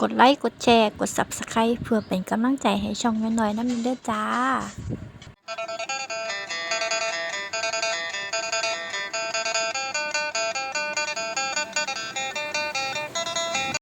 กดไลค์ กดแชร์ กด Subscribe เพื่อเป็นกำลังใจให้ช่องน้อยๆนั่นเด้อจ้า